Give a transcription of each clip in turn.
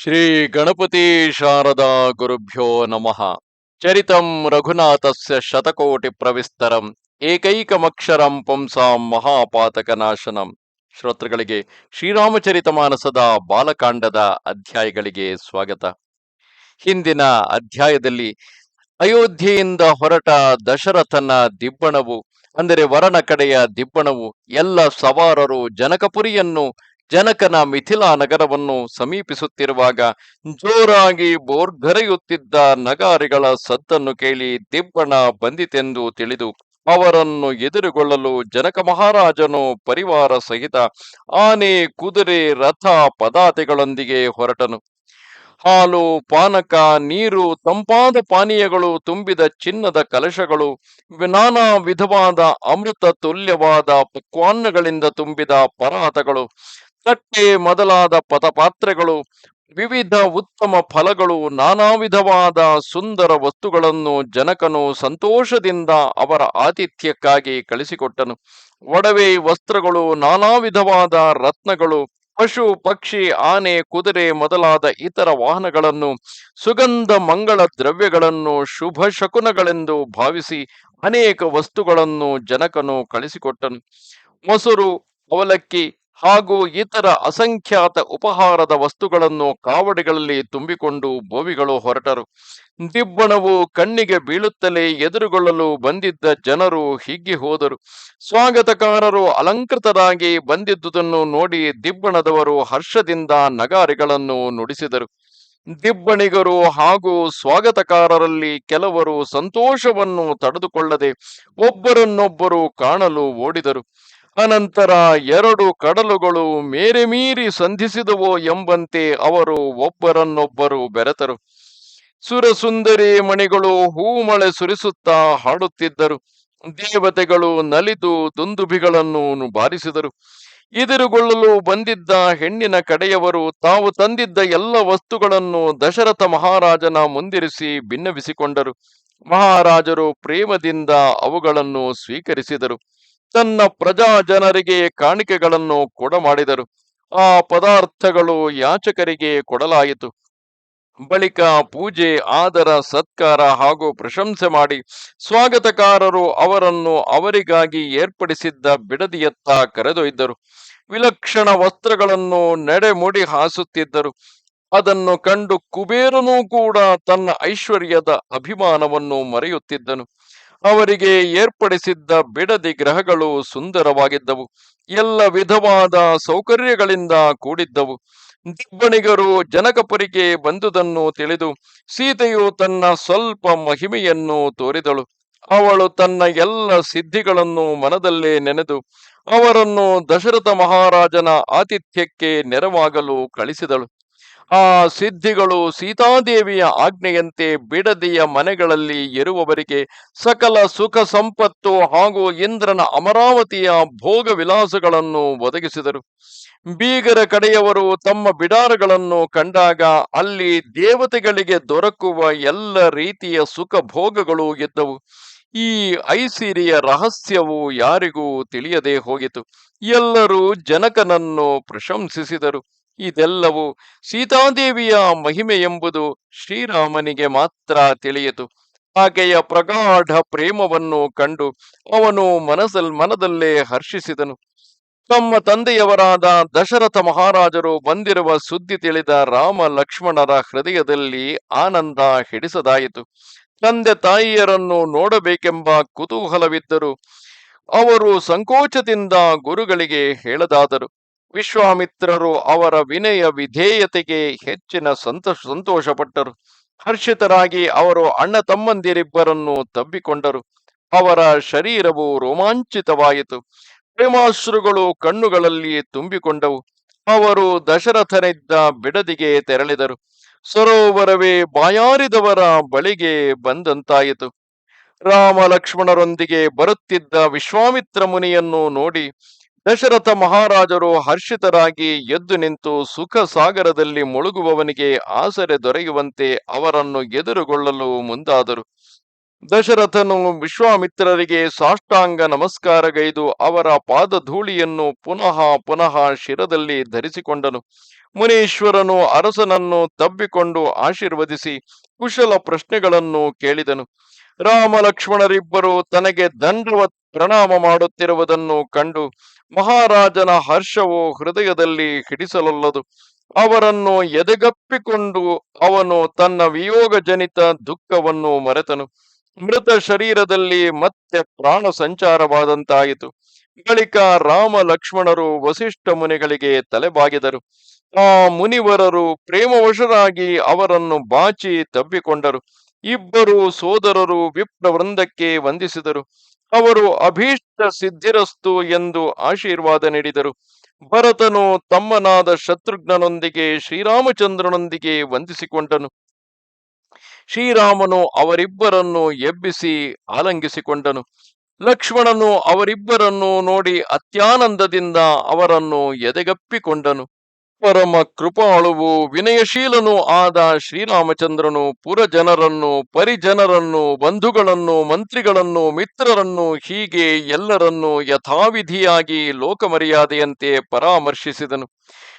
ಶ್ರೀ ಗಣಪತಿ ಶಾರದಾ ಗುರುಭ್ಯೋ ನಮಃ. ಚರಿತಂ ರಘುನಾಥಸ್ಯ ಶತಕೋಟಿ ಪ್ರವಿಸ್ತರಂ. ಏಕೈಕಮಕ್ಷರಂ ಪುಂಸಾಂ ಮಹಾಪಾತಕ ನಾಶನಂ ಶ್ರೋತೃಗಳಿಗೆ ಶ್ರೀರಾಮಚರಿತ ಮಾನಸದ ಬಾಲಕಾಂಡದ ಅಧ್ಯಾಯಗಳಿಗೆ ಸ್ವಾಗತ. ಹಿಂದಿನ ಅಧ್ಯಾಯದಲ್ಲಿ ಅಯೋಧ್ಯೆಯಿಂದ ಹೊರಟ ದಶರಥನ ದಿಬ್ಬಣವು, ಅಂದರೆ ವರನ ಕಡೆಯ ದಿಬ್ಬಣವು, ಎಲ್ಲ ಸವಾರರು ಜನಕಪುರಿಯನ್ನು ಜನಕನ ಮಿಥಿಲಾ ನಗರವನ್ನು ಸಮೀಪಿಸುತ್ತಿರುವಾಗ ಜೋರಾಗಿ ಬೋರ್ಗರೆಯುತ್ತಿದ್ದ ನಗಾರಿಗಳ ಸದ್ದನ್ನು ಕೇಳಿ ದಿಬ್ಬಣ ಬಂದಿತೆಂದು ತಿಳಿದು ಅವರನ್ನು ಎದುರುಗೊಳ್ಳಲು ಜನಕ ಮಹಾರಾಜನು ಪರಿವಾರ ಸಹಿತ ಆನೆ, ಕುದುರೆ, ರಥ ಪದಾತಿಗಳೊಂದಿಗೆ ಹೊರಟನು. ಹಾಲು, ಪಾನಕ, ನೀರು, ತಂಪಾದ ಪಾನೀಯಗಳು, ತುಂಬಿದ ಚಿನ್ನದ ಕಲಶಗಳು, ನಾನಾ ವಿಧವಾದ ಅಮೃತ ತುಲ್ಯವಾದ ಪಕ್ವಾನ್ನಗಳಿಂದ ತುಂಬಿದ ಪರಾತಗಳು ತಟ್ಟೆ ಮೊದಲಾದ ಪದಪಾತ್ರೆಗಳು, ವಿವಿಧ ಉತ್ತಮ ಫಲಗಳು ನಾನಾ ವಿಧವಾದ ಸುಂದರ ವಸ್ತುಗಳನ್ನು ಜನಕನು ಸಂತೋಷದಿಂದ ಅವರ ಆತಿಥ್ಯಕ್ಕಾಗಿ ಕಳಿಸಿಕೊಟ್ಟನು. ಒಡವೆ ವಸ್ತ್ರಗಳು ನಾನಾ ವಿಧವಾದ ರತ್ನಗಳು, ಪಶು, ಪಕ್ಷಿ, ಆನೆ, ಕುದುರೆ ಮೊದಲಾದ ಇತರ ವಾಹನಗಳನ್ನು, ಸುಗಂಧ ಮಂಗಳ ದ್ರವ್ಯಗಳನ್ನು ಶುಭ ಶಕುನಗಳೆಂದು ಭಾವಿಸಿ ಅನೇಕ ವಸ್ತುಗಳನ್ನು ಜನಕನು ಕಳಿಸಿಕೊಟ್ಟನು. ಮೊಸರು, ಅವಲಕ್ಕಿ ಹಾಗೂ ಇತರ ಅಸಂಖ್ಯಾತ ಉಪಹಾರದ ವಸ್ತುಗಳನ್ನು ಕಾವಡಿಗಳಲ್ಲಿ ತುಂಬಿಕೊಂಡು ಬೋವಿಗಳು ಹೊರಟರು. ದಿಬ್ಬಣವು ಕಣ್ಣಿಗೆ ಬೀಳುತ್ತಲೇ ಎದುರುಗೊಳ್ಳಲು ಬಂದಿದ್ದ ಜನರು ಹಿಗ್ಗಿ ಹೋದರು. ಸ್ವಾಗತಕಾರರು ಅಲಂಕೃತರಾಗಿ ಬಂದಿದ್ದುದನ್ನು ನೋಡಿ ದಿಬ್ಬಣದವರು ಹರ್ಷದಿಂದ ನಗಾರಿಗಳನ್ನು ನುಡಿಸಿದರು. ದಿಬ್ಬಣಿಗರು ಹಾಗೂ ಸ್ವಾಗತಕಾರರಲ್ಲಿ ಕೆಲವರು ಸಂತೋಷವನ್ನು ತಡೆದುಕೊಳ್ಳದೆ ಒಬ್ಬರನ್ನೊಬ್ಬರು ಕಾಣಲು ಓಡಿದರು. ಅನಂತರ ಎರಡು ಕಡಲುಗಳು ಮೇರೆ ಮೀರಿ ಸಂಧಿಸಿದವೋ ಎಂಬಂತೆ ಅವರು ಒಬ್ಬರನ್ನೊಬ್ಬರು ಬೆರೆತರು. ಸುರಸುಂದರಿ ಮಣಿಗಳು ಹೂಮಳೆ ಸುರಿಸುತ್ತಾ ಹಾಡುತ್ತಿದ್ದರು. ದೇವತೆಗಳು ನಲಿದು ದುಂದುಬಿಗಳನ್ನು ಬಾರಿಸಿದರು ಇದಿರುಗೊಳ್ಳಲು ಬಂದಿದ್ದ ಹೆಣ್ಣಿನ ಕಡೆಯವರು ತಾವು ತಂದಿದ್ದ ಎಲ್ಲ ವಸ್ತುಗಳನ್ನು ದಶರಥ ಮಹಾರಾಜನ ಮುಂದಿರಿಸಿ ಭಿನ್ನವಿಸಿಕೊಂಡರು ಮಹಾರಾಜರು ಪ್ರೇಮದಿಂದ ಅವುಗಳನ್ನು ಸ್ವೀಕರಿಸಿದರು. ತನ್ನ ಪ್ರಜಾ ಜನರಿಗೆ ಕಾಣಿಕೆಗಳನ್ನು ಕೊಡಮಾಡಿದರು. ಆ ಪದಾರ್ಥಗಳು ಯಾಚಕರಿಗೆ ಕೊಡಲಾಯಿತು. ಬಳಿಕ ಪೂಜೆ, ಆದರ, ಸತ್ಕಾರ ಹಾಗೂ ಪ್ರಶಂಸೆ ಮಾಡಿ ಸ್ವಾಗತಕಾರರು ಅವರನ್ನು ಅವರಿಗಾಗಿ ಏರ್ಪಡಿಸಿದ್ದ ಬಿಡದಿಯತ್ತ ಕರೆದೊಯ್ದರು. ವಿಲಕ್ಷಣ ವಸ್ತ್ರಗಳನ್ನು ನಡೆಮುಡಿ ಹಾಸುತ್ತಿದ್ದರು. ಅದನ್ನು ಕಂಡು ಕುಬೇರನೂ ಕೂಡ ತನ್ನ ಐಶ್ವರ್ಯದ ಅಭಿಮಾನವನ್ನು ಮರೆಯುತ್ತಿದ್ದನು. ಅವರಿಗೆ ಏರ್ಪಡಿಸಿದ್ದ ಬಿಡದಿ ಗ್ರಹಗಳು ಸುಂದರವಾಗಿದ್ದವು. ಎಲ್ಲ ವಿಧವಾದ ಸೌಕರ್ಯಗಳಿಂದ ಕೂಡಿದ್ದವು. ದಿಬ್ಬಣಿಗರು ಜನಕಪುರಿಗೆ ಬಂದುದನ್ನು ತಿಳಿದು ಸೀತೆಯು ತನ್ನ ಸ್ವಲ್ಪ ಮಹಿಮೆಯನ್ನು ತೋರಿದಳು. ಅವಳು ತನ್ನ ಎಲ್ಲ ಸಿದ್ಧಿಗಳನ್ನು ಮನದಲ್ಲೇ ನೆನೆದು ಅವರನ್ನು ದಶರಥ ಮಹಾರಾಜನ ಆತಿಥ್ಯಕ್ಕೆ ನೆರವಾಗಲು ಕಳಿಸಿದಳು. ಆ ಸಿದ್ಧಿಗಳು ಸೀತಾದೇವಿಯ ಆಜ್ಞೆಯಂತೆ ಬಿಡದಿಯ ಮನೆಗಳಲ್ಲಿ ಇರುವವರಿಗೆ ಸಕಲ ಸುಖ ಸಂಪತ್ತು ಹಾಗೂ ಇಂದ್ರನ ಅಮರಾವತಿಯ ಭೋಗ ವಿಲಾಸಗಳನ್ನು ಒದಗಿಸಿದರು. ಬೀಗರ ಕಡೆಯವರು ತಮ್ಮ ಬಿಡಾರಗಳನ್ನು ಕಂಡಾಗ ಅಲ್ಲಿ ದೇವತೆಗಳಿಗೆ ದೊರಕುವ ಎಲ್ಲ ರೀತಿಯ ಸುಖ ಭೋಗಗಳು ಇದ್ದವು. ಈ ಐಸಿರಿಯ ರಹಸ್ಯವು ಯಾರಿಗೂ ತಿಳಿಯದೆ ಹೋಗಿತು ಎಲ್ಲರೂ ಜನಕನನ್ನು ಪ್ರಶಂಸಿಸಿದರು. ಇದೆಲ್ಲವೂ ಸೀತಾದೇವಿಯ ಮಹಿಮೆ ಎಂಬುದು ಶ್ರೀರಾಮನಿಗೆ ಮಾತ್ರ ತಿಳಿಯಿತು. ಆಕೆಯ ಪ್ರಗಾಢ ಪ್ರೇಮವನ್ನು ಕಂಡು ಅವನು ಮನಸಲ್, ಮನದಲ್ಲೇ ಹರ್ಷಿಸಿದನು. ತಮ್ಮ ತಂದೆಯವರಾದ ದಶರಥ ಮಹಾರಾಜರು ಬಂದಿರುವ ಸುದ್ದಿ ತಿಳಿದ ರಾಮ ಲಕ್ಷ್ಮಣರ ಹೃದಯದಲ್ಲಿ ಆನಂದ ಹಿಡಿಸದಾಯಿತು. ತಂದೆ ತಾಯಿಯರನ್ನು ನೋಡಬೇಕೆಂಬ ಕುತೂಹಲವಿದ್ದರು ಅವರು ಸಂಕೋಚದಿಂದ ಗುರುಗಳಿಗೆ ಹೇಳದಾದರು. ವಿಶ್ವಾಮಿತ್ರರು ಅವರ ವಿನಯ ವಿಧೇಯತೆಗೆ ಹೆಚ್ಚಿನ ಸಂತೋಷ ಸಂತೋಷಪಟ್ಟರು. ಹರ್ಷಿತರಾಗಿ ಅವರು ಅಣ್ಣ ತಮ್ಮಂದಿರಿಬ್ಬರನ್ನು ತಬ್ಬಿಕೊಂಡರು. ಅವರ ಶರೀರವು ರೋಮಾಂಚಿತವಾಯಿತು. ಪ್ರೇಮಾಶ್ರುಗಳು ಕಣ್ಣುಗಳಲ್ಲಿ ತುಂಬಿಕೊಂಡವು. ಅವರು ದಶರಥನಿದ್ದ ಬಿಡದಿಗೆ ತೆರಳಿದರು. ಸರೋವರವೇ ಬಾಯಾರಿದವರ ಬಳಿಗೆ ಬಂದಂತಾಯಿತು. ರಾಮ ಲಕ್ಷ್ಮಣರೊಂದಿಗೆ ಬರುತ್ತಿದ್ದ ವಿಶ್ವಾಮಿತ್ರ ಮುನಿಯನ್ನು ನೋಡಿ ದಶರಥ ಮಹಾರಾಜರು ಹರ್ಷಿತರಾಗಿ ಎದ್ದು ನಿಂತು ಸುಖ ಸಾಗರದಲ್ಲಿ ಮುಳುಗುವವನಿಗೆ ಆಸರೆ ದೊರೆಯುವಂತೆ ಅವರನ್ನು ಎದುರುಗೊಳ್ಳಲು ಮುಂದಾದರು. ದಶರಥನು ವಿಶ್ವಾಮಿತ್ರರಿಗೆ ಸಾಷ್ಟಾಂಗ ನಮಸ್ಕಾರಗೈದು ಅವರ ಪಾದಧೂಳಿಯನ್ನು ಪುನಃ ಪುನಃ ಶಿರದಲ್ಲಿ ಧರಿಸಿಕೊಂಡನು. ಮುನೀಶ್ವರನು ಅರಸನನ್ನು ತಬ್ಬಿಕೊಂಡು ಆಶೀರ್ವದಿಸಿ ಕುಶಲ ಪ್ರಶ್ನೆಗಳನ್ನು ಕೇಳಿದನು. ರಾಮ ಲಕ್ಷ್ಮಣರಿಬ್ಬರು ತನಗೆ ದಂಡವತ್ ಪ್ರಣಾಮ ಮಾಡುತ್ತಿರುವುದನ್ನು ಕಂಡು ಮಹಾರಾಜನ ಹರ್ಷವು ಹೃದಯದಲ್ಲಿ ಹಿಡಿಸಲೊಲ್ಲದು. ಅವರನ್ನು ಎದೆಗಪ್ಪಿಕೊಂಡು ಅವನು ತನ್ನ ವಿಯೋಗಜನಿತ ದುಃಖವನ್ನು ಮರೆತನು. ಮೃತ ಶರೀರದಲ್ಲಿ ಮತ್ತೆ ಪ್ರಾಣ ಸಂಚಾರವಾದಂತಾಯಿತು. ಬಳಿಕ ರಾಮ ಲಕ್ಷ್ಮಣರು ವಸಿಷ್ಠ ಮುನಿಗಳಿಗೆ ತಲೆಬಾಗಿದರು. ಆ ಮುನಿವರರು ಪ್ರೇಮವಶರಾಗಿ ಅವರನ್ನು ಬಾಚಿ ತಬ್ಬಿಕೊಂಡರು. ಇಬ್ಬರು ಸೋದರರು ವಿಪ್ರ ವೃಂದಕ್ಕೆ ವಂದಿಸಿದರು. ಅವರು ಅಭೀಷ್ಟ ಸಿದ್ಧಿರಸ್ತು ಎಂದು ಆಶೀರ್ವಾದ ನೀಡಿದರು. ಭರತನು ತಮ್ಮನಾದ ಶತ್ರುಘ್ನನೊಂದಿಗೆ ಶ್ರೀರಾಮಚಂದ್ರನೊಂದಿಗೆ ವಂದಿಸಿಕೊಂಡನು. ಶ್ರೀರಾಮನು ಅವರಿಬ್ಬರನ್ನು ಎಬ್ಬಿಸಿ ಆಲಂಗಿಸಿಕೊಂಡನು. ಲಕ್ಷ್ಮಣನು ಅವರಿಬ್ಬರನ್ನು ನೋಡಿ ಅತ್ಯಾನಂದದಿಂದ ಅವರನ್ನು ಎದೆಗಪ್ಪಿಕೊಂಡನು. ಪರಮ ಕೃಪಾಳುವು ವಿನಯಶೀಲನೂ ಆದ ಶ್ರೀರಾಮಚಂದ್ರನು ಪುರಜನರನ್ನು ಪರಿಜನರನ್ನು ಬಂಧುಗಳನ್ನು ಮಂತ್ರಿಗಳನ್ನು ಮಿತ್ರರನ್ನು ಹೀಗೆ ಎಲ್ಲರನ್ನೂ ಯಥಾವಿಧಿಯಾಗಿ ಲೋಕಮರ್ಯಾದೆಯಂತೆ ಪರಾಮರ್ಶಿಸಿದನು.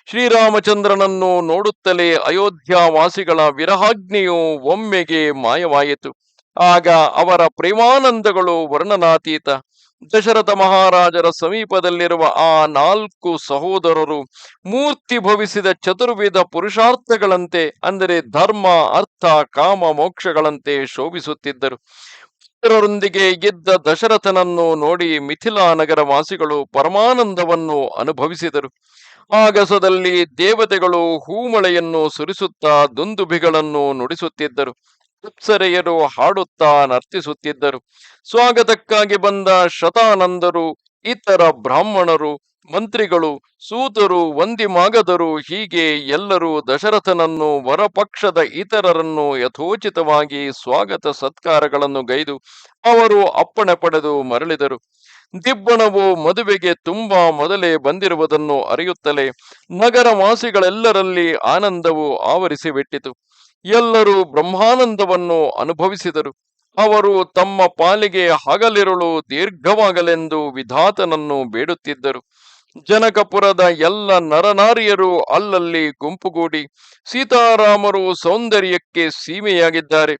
ಶ್ರೀರಾಮಚಂದ್ರನನ್ನು ನೋಡುತ್ತಲೇ ಅಯೋಧ್ಯಾವಾಸಿಗಳ ವಿರಹಾಜ್ಞೆಯು ಒಮ್ಮೆಗೆ ಮಾಯವಾಯಿತು. ಆಗ ಅವರ ಪ್ರೇಮಾನಂದಗಳು ವರ್ಣನಾತೀತ. ದಶರಥ ಮಹಾರಾಜರ ಸಮೀಪದಲ್ಲಿರುವ ಆ ನಾಲ್ಕು ಸಹೋದರರು ಮೂರ್ತಿ ಭವಿಸಿದ ಚತುರ್ವಿಧ ಪುರುಷಾರ್ಥಗಳಂತೆ, ಅಂದರೆ ಧರ್ಮ, ಅರ್ಥ, ಕಾಮ, ಮೋಕ್ಷಗಳಂತೆ ಶೋಭಿಸುತ್ತಿದ್ದರು. ಪುತ್ರರೊಂದಿಗೆ ಗೆದ್ದ ದಶರಥನನ್ನು ನೋಡಿ ಮಿಥಿಲಾ ನಗರ ವಾಸಿಗಳು ಪರಮಾನಂದವನ್ನು ಅನುಭವಿಸಿದರು. ಆಗಸದಲ್ಲಿ ದೇವತೆಗಳು ಹೂಮಳೆಯನ್ನು ಸುರಿಸುತ್ತಾ ದುಂದುಭಿಗಳನ್ನು ನುಡಿಸುತ್ತಿದ್ದರು. ಅಪ್ಸರೆಯರು ಹಾಡುತ್ತಾ ನರ್ತಿಸುತ್ತಿದ್ದರು. ಸ್ವಾಗತಕ್ಕಾಗಿ ಬಂದ ಶತಾನಂದರು, ಇತರ ಬ್ರಾಹ್ಮಣರು, ಮಂತ್ರಿಗಳು, ಸೂತರು, ವಂದಿಮಾಗದರು, ಹೀಗೆ ಎಲ್ಲರೂ ದಶರಥನನ್ನು ವರಪಕ್ಷದ ಇತರರನ್ನು ಯಥೋಚಿತವಾಗಿ ಸ್ವಾಗತ ಸತ್ಕಾರಗಳನ್ನು ಗೈದು ಅವರು ಅಪ್ಪಣೆ ಪಡೆದು ಮರಳಿದರು. ದಿಬ್ಬಣವು ಮದುವೆಗೆ ತುಂಬಾ ಮೊದಲೇ ಬಂದಿರುವುದನ್ನು ಅರಿಯುತ್ತಲೇ ನಗರವಾಸಿಗಳೆಲ್ಲರಲ್ಲಿ ಆನಂದವು ಆವರಿಸಿ ಬಿಟ್ಟಿತು ಎಲ್ಲರೂ ಬ್ರಹ್ಮಾನಂದವನ್ನು ಅನುಭವಿಸಿದರು. ಅವರು ತಮ್ಮ ಪಾಲಿಗೆ ಹಗಲಿರುಳು ದೀರ್ಘವಾಗಲೆಂದು ವಿಧಾತನನ್ನು ಬೇಡುತ್ತಿದ್ದರು. ಜನಕಪುರದ ಎಲ್ಲ ನರನಾರಿಯರು ಅಲ್ಲಲ್ಲಿ ಗುಂಪುಗೂಡಿ ಸೀತಾರಾಮರು ಸೌಂದರ್ಯಕ್ಕೆ ಸೀಮೆಯಾಗಿದ್ದಾರೆ.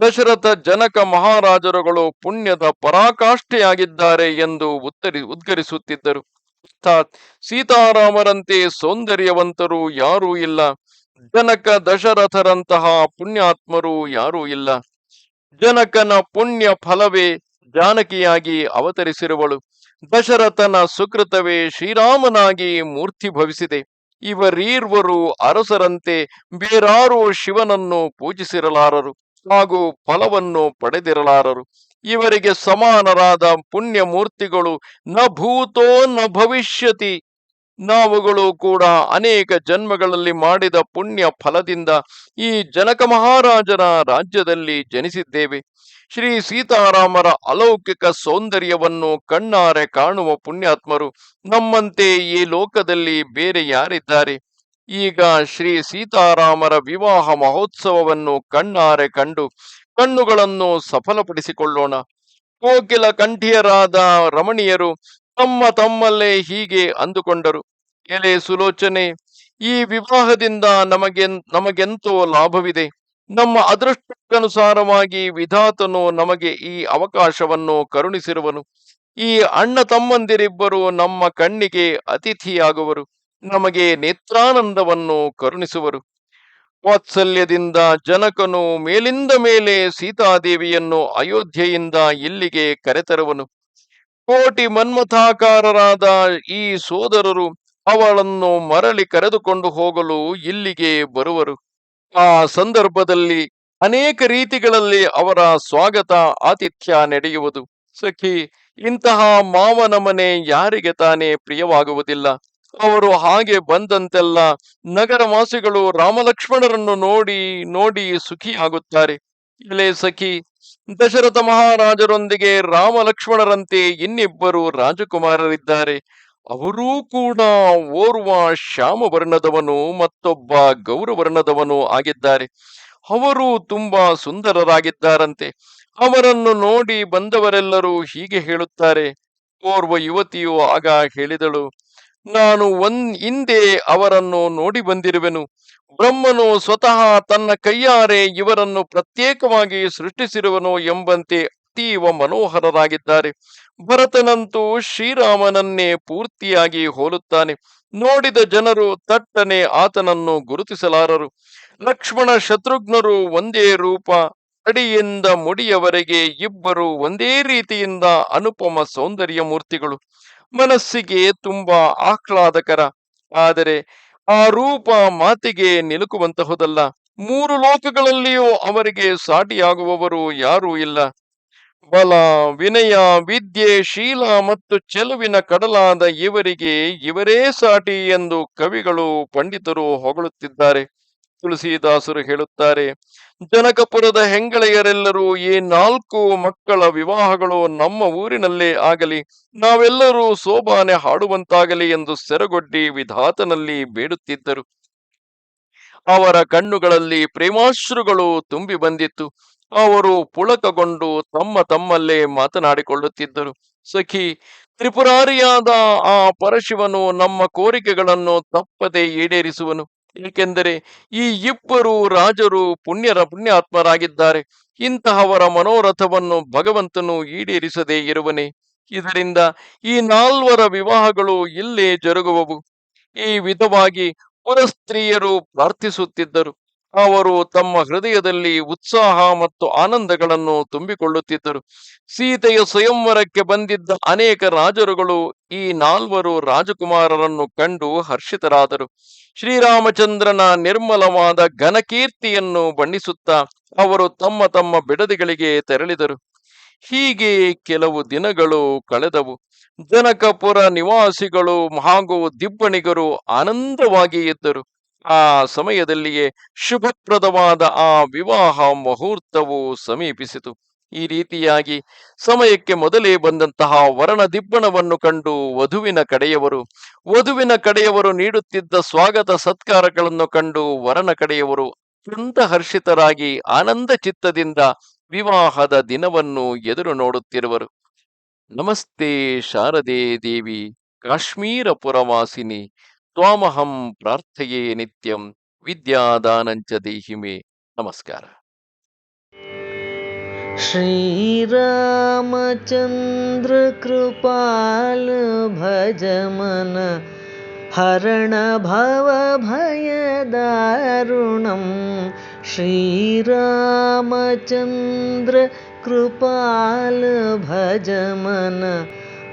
ದಶರಥ ಜನಕ ಮಹಾರಾಜರುಗಳು ಪುಣ್ಯದ ಪರಾಕಾಷ್ಠೆಯಾಗಿದ್ದಾರೆ ಎಂದು ಉತ್ತರಿ, ಉದ್ಗರಿಸುತ್ತಿದ್ದರು. ಅರ್ಥಾತ್ ಸೀತಾರಾಮರಂತೆ ಸೌಂದರ್ಯವಂತರು ಯಾರೂ ಇಲ್ಲ. ಜನಕ ದಶರಥರಂತಹ ಪುಣ್ಯಾತ್ಮರು ಯಾರೂ ಇಲ್ಲ. ಜನಕನ ಪುಣ್ಯ ಫಲವೇ ಜಾನಕಿಯಾಗಿ ಅವತರಿಸಿರುವಳು. ದಶರಥನ ಸುಕೃತವೇ ಶ್ರೀರಾಮನಾಗಿ ಮೂರ್ತಿ ಭವಿಸಿದೆ. ಇವರೀರ್ವರು ಅರಸರಂತೆ ಬೇರಾರು ಶಿವನನ್ನು ಪೂಜಿಸಿರಲಾರರು ಹಾಗೂ ಫಲವನ್ನು ಪಡೆದಿರಲಾರರು. ಇವರಿಗೆ ಸಮಾನರಾದ ಪುಣ್ಯ ಮೂರ್ತಿಗಳು ನ ಭೂತೋ ನ ಭವಿಷ್ಯತಿ ನಾವುಗಳು ಕೂಡ ಅನೇಕ ಜನ್ಮಗಳಲ್ಲಿ ಮಾಡಿದ ಪುಣ್ಯ ಫಲದಿಂದ ಈ ಜನಕ ಮಹಾರಾಜರ ರಾಜ್ಯದಲ್ಲಿ ಜನಿಸಿದ್ದೇವೆ. ಶ್ರೀ ಸೀತಾರಾಮರ ಅಲೌಕಿಕ ಸೌಂದರ್ಯವನ್ನು ಕಣ್ಣಾರೆ ಕಾಣುವ ಪುಣ್ಯಾತ್ಮರು ನಮ್ಮಂತೆ ಈ ಲೋಕದಲ್ಲಿ ಬೇರೆ ಯಾರಿದ್ದಾರೆ? ಈಗ ಶ್ರೀ ಸೀತಾರಾಮರ ವಿವಾಹ ಮಹೋತ್ಸವವನ್ನು ಕಣ್ಣಾರೆ ಕಂಡು ಕಣ್ಣುಗಳನ್ನು ಸಫಲಪಡಿಸಿಕೊಳ್ಳೋಣ. ಕೋಕಿಲ ಕಂಠಿಯರಾದ ರಮಣೀಯರು ತಮ್ಮ ತಮ್ಮಲ್ಲೇ ಹೀಗೆ ಅಂದುಕೊಂಡರು. ಎಲೆ ಸುಲೋಚನೆ, ಈ ವಿವಾಹದಿಂದ ನಮಗೆ, ನಮಗೆಂತೋ ಲಾಭವಿದೆ. ನಮ್ಮ ಅದೃಷ್ಟಕ್ಕನುಸಾರವಾಗಿ ವಿಧಾತನು ನಮಗೆ ಈ ಅವಕಾಶವನ್ನು ಕರುಣಿಸಿರುವನು. ಈ ಅಣ್ಣ ತಮ್ಮಂದಿರಿಬ್ಬರು ನಮ್ಮ ಕಣ್ಣಿಗೆ ಅತಿಥಿಯಾಗುವರು. ನಮಗೆ ನೇತ್ರಾನಂದವನ್ನು ಕರುಣಿಸುವರು. ವಾತ್ಸಲ್ಯದಿಂದ ಜನಕನು ಮೇಲಿಂದ ಮೇಲೆ ಸೀತಾದೇವಿಯನ್ನು ಅಯೋಧ್ಯೆಯಿಂದ ಇಲ್ಲಿಗೆ ಕರೆತರುವನು. ಕೋಟಿ ಮನ್ಮಥಾಕಾರರಾದ ಈ ಸೋದರರು ಅವಳನ್ನು ಮರಳಿ ಕರೆದುಕೊಂಡು ಹೋಗಲು ಇಲ್ಲಿಗೆ ಬರುವರು. ಆ ಸಂದರ್ಭದಲ್ಲಿ ಅನೇಕ ರೀತಿಗಳಲ್ಲಿ ಅವರ ಸ್ವಾಗತ, ಆತಿಥ್ಯ ನಡೆಯುವುದು. ಸಖಿ, ಇಂತಹ ಮಾವನ ಮನೆ ಯಾರಿಗೆ ತಾನೇ ಪ್ರಿಯವಾಗುವುದಿಲ್ಲ? ಅವರು ಹಾಗೆ ಬಂದಂತೆಲ್ಲ ನಗರವಾಸಿಗಳು ರಾಮಲಕ್ಷ್ಮಣರನ್ನು ನೋಡಿ ನೋಡಿ ಸುಖಿಯಾಗುತ್ತಾರೆ. ಇಲೆ ಸಖಿ ದಶರಥ ಮಹಾರಾಜರೊಂದಿಗೆ ರಾಮಲಕ್ಷ್ಮಣರಂತೆ ಇನ್ನಿಬ್ಬರು ರಾಜಕುಮಾರರಿದ್ದಾರೆ. ಅವರೂ ಕೂಡ ಓರ್ವ ಶ್ಯಾಮವರ್ಣದವನು ಮತ್ತೊಬ್ಬ ಗೌರವರ್ಣದವನು ಆಗಿದ್ದಾರೆ. ಅವರು ತುಂಬಾ ಸುಂದರರಾಗಿದ್ದಾರಂತೆ. ಅವರನ್ನು ನೋಡಿ ಬಂದವರೆಲ್ಲರೂ ಹೀಗೆ ಹೇಳುತ್ತಾರೆ. ಓರ್ವ ಯುವತಿಯು ಆಗ ಹೇಳಿದಳು, ನಾನು ಒಂದ್ ಹಿಂದೆ ಅವರನ್ನು ನೋಡಿ ಬಂದಿರುವೆನು. ಬ್ರಹ್ಮನು ಸ್ವತಃ ತನ್ನ ಕೈಯಾರೆ ಇವರನ್ನು ಪ್ರತ್ಯೇಕವಾಗಿ ಸೃಷ್ಟಿಸಿರುವನು ಎಂಬಂತೆ ಅತೀವ ಮನೋಹರರಾಗಿದ್ದಾರೆ. ಭರತನಂತೂ ಶ್ರೀರಾಮನನ್ನೇ ಪೂರ್ತಿಯಾಗಿ ಹೋಲುತ್ತಾನೆ. ನೋಡಿದ ಜನರು ತಟ್ಟನೆ ಆತನನ್ನು ಗುರುತಿಸಲಾರರು. ಲಕ್ಷ್ಮಣ ಶತ್ರುಘ್ನರು ಒಂದೇ ರೂಪ. ಅಡಿಯಿಂದ ಮುಡಿಯವರೆಗೆ ಇಬ್ಬರು ಒಂದೇ ರೀತಿಯಿಂದ ಅನುಪಮ ಸೌಂದರ್ಯ ಮೂರ್ತಿಗಳು. ಮನಸ್ಸಿಗೆ ತುಂಬಾ ಆಹ್ಲಾದಕರ. ಆದರೆ ಆ ರೂಪ ಮಾತಿಗೆ ನಿಲುಕುವಂತಹುದಲ್ಲ. ಮೂರು ಲೋಕಗಳಲ್ಲಿಯೂ ಅವರಿಗೆ ಸಾಟಿಯಾಗುವವರು ಯಾರೂ ಇಲ್ಲ. ಬಲ, ವಿನಯ, ವಿದ್ಯೆ, ಶೀಲ ಮತ್ತು ಚೆಲುವಿನ ಕಡಲಾದ ಇವರಿಗೆ ಇವರೇ ಸಾಟಿ ಎಂದು ಕವಿಗಳು, ಪಂಡಿತರು ಹೊಗಳುತ್ತಿದ್ದಾರೆ. ತುಳಸಿದಾಸರು ಹೇಳುತ್ತಾರೆ, ಜನಕಪುರದ ಹೆಂಗಳೆಯರೆಲ್ಲರೂ ಈ ನಾಲ್ಕು ಮಕ್ಕಳ ವಿವಾಹಗಳು ನಮ್ಮ ಊರಿನಲ್ಲೇ ಆಗಲಿ, ನಾವೆಲ್ಲರೂ ಸೋಬಾನೆ ಹಾಡುವಂತಾಗಲಿ ಎಂದು ಸೆರಗೊಡ್ಡಿ ವಿಧಾತನಲ್ಲಿ ಬೇಡುತ್ತಿದ್ದರು. ಅವರ ಕಣ್ಣುಗಳಲ್ಲಿ ಪ್ರೇಮಾಶ್ರುಗಳು ತುಂಬಿ ಬಂದಿತ್ತು. ಅವರು ಪುಳಕಗೊಂಡು ತಮ್ಮ ತಮ್ಮಲ್ಲೇ ಮಾತನಾಡಿಕೊಳ್ಳುತ್ತಿದ್ದರು. ಸಖಿ, ತ್ರಿಪುರಾರಿಯಾದ ಆ ಪರಶಿವನು ನಮ್ಮ ಕೋರಿಕೆಗಳನ್ನು ತಪ್ಪದೆ ಈಡೇರಿಸುವನು. ಏಕೆಂದರೆ ಈ ಇಬ್ಬರು ರಾಜರು ಪುಣ್ಯರ ಪುಣ್ಯಾತ್ಮರಾಗಿದ್ದಾರೆ. ಇಂತಹವರ ಮನೋರಥವನ್ನು ಭಗವಂತನು ಈಡೇರಿಸದೇ ಇರುವನೆ. ಇದರಿಂದ ಈ ನಾಲ್ವರ ವಿವಾಹಗಳು ಇಲ್ಲೇ ಜರುಗುವವು. ಈ ವಿಧವಾಗಿ ಪುರಸ್ತ್ರೀಯರು ಪ್ರಾರ್ಥಿಸುತ್ತಿದ್ದರು. ಅವರು ತಮ್ಮ ಹೃದಯದಲ್ಲಿ ಉತ್ಸಾಹ ಮತ್ತು ಆನಂದಗಳನ್ನು ತುಂಬಿಕೊಳ್ಳುತ್ತಿದ್ದರು. ಸೀತೆಯ ಸ್ವಯಂವರಕ್ಕೆ ಬಂದಿದ್ದ ಅನೇಕ ರಾಜರುಗಳು ಈ ನಾಲ್ವರು ರಾಜಕುಮಾರರನ್ನು ಕಂಡು ಹರ್ಷಿತರಾದರು. ಶ್ರೀರಾಮಚಂದ್ರನ ನಿರ್ಮಲವಾದ ಘನಕೀರ್ತಿಯನ್ನು ಬಣ್ಣಿಸುತ್ತಾ ಅವರು ತಮ್ಮ ತಮ್ಮ ಬಿಡದಿಗಳಿಗೆ ತೆರಳಿದರು. ಹೀಗೆ ಕೆಲವು ದಿನಗಳು ಕಳೆದವು. ಜನಕಪುರ ನಿವಾಸಿಗಳು ಹಾಗೂ ದಿಬ್ಬಣಿಗರು ಆನಂದವಾಗಿ ಇದ್ದರು ಆ ಸಮಯದಲ್ಲಿಯೇ ಶುಭಪ್ರದವಾದ ಆ ವಿವಾಹ ಮುಹೂರ್ತವು ಸಮೀಪಿಸಿತು. ಈ ರೀತಿಯಾಗಿ ಸಮಯಕ್ಕೆ ಮೊದಲೇ ಬಂದಂತಹ ವರಣ ದಿಬ್ಬಣವನ್ನು ಕಂಡು ವಧುವಿನ ಕಡೆಯವರು ವಧುವಿನ ಕಡೆಯವರು ನೀಡುತ್ತಿದ್ದ ಸ್ವಾಗತ ಸತ್ಕಾರಗಳನ್ನು ಕಂಡು ವರನ ಕಡೆಯವರು ಅತ್ಯಂತ ಹರ್ಷಿತರಾಗಿ ಆನಂದ ಚಿತ್ತದಿಂದ ವಿವಾಹದ ದಿನವನ್ನು ಎದುರು ನೋಡುತ್ತಿರುವರು. ನಮಸ್ತೆ ಶಾರದೆ ದೇವಿ, ಕಾಶ್ಮೀರ ಪುರವಾಸಿನಿ. त्वामहं प्रार्थये नित्यं विद्यादानञ्च देहि मे। नमस्कार। श्रीरामचन्द्रकृपाल भजमन हरणभवभयदारुणं श्रीरामचन्द्रकृपाल भजमन